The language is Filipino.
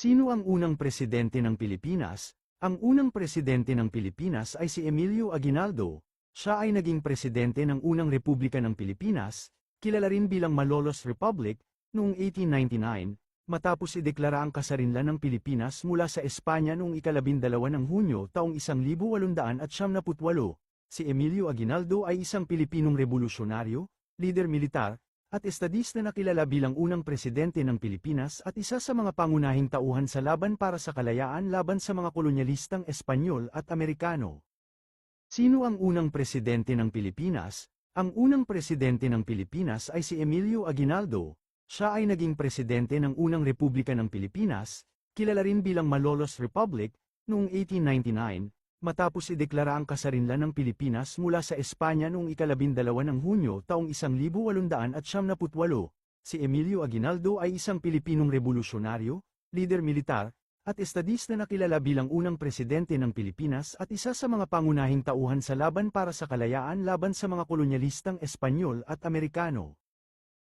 Sino ang unang presidente ng Pilipinas? Ang unang presidente ng Pilipinas ay si Emilio Aguinaldo. Siya ay naging presidente ng unang republika ng Pilipinas, kilala rin bilang Malolos Republic, noong 1899, matapos ideklara ang kasarinlan ng Pilipinas mula sa Espanya noong ikalabindalawa ng Hunyo taong 1878. Si Emilio Aguinaldo ay isang Pilipinong revolusyonaryo, lider militar, at estadista na kilala bilang unang presidente ng Pilipinas at isa sa mga pangunahing tauhan sa laban para sa kalayaan laban sa mga kolonyalistang Espanyol at Amerikano. Sino ang unang presidente ng Pilipinas? Ang unang presidente ng Pilipinas ay si Emilio Aguinaldo. Siya ay naging presidente ng unang republika ng Pilipinas, kilala rin bilang Malolos Republic, noong 1899, matapos ideklara ang kasarinlan ng Pilipinas mula sa Espanya noong ikalabindalawa ng Hunyo taong 1878. Si Emilio Aguinaldo ay isang Pilipinong revolusyonaryo, lider militar, at estadista na kilala bilang unang presidente ng Pilipinas at isa sa mga pangunahing tauhan sa laban para sa kalayaan laban sa mga kolonyalistang Espanyol at Amerikano.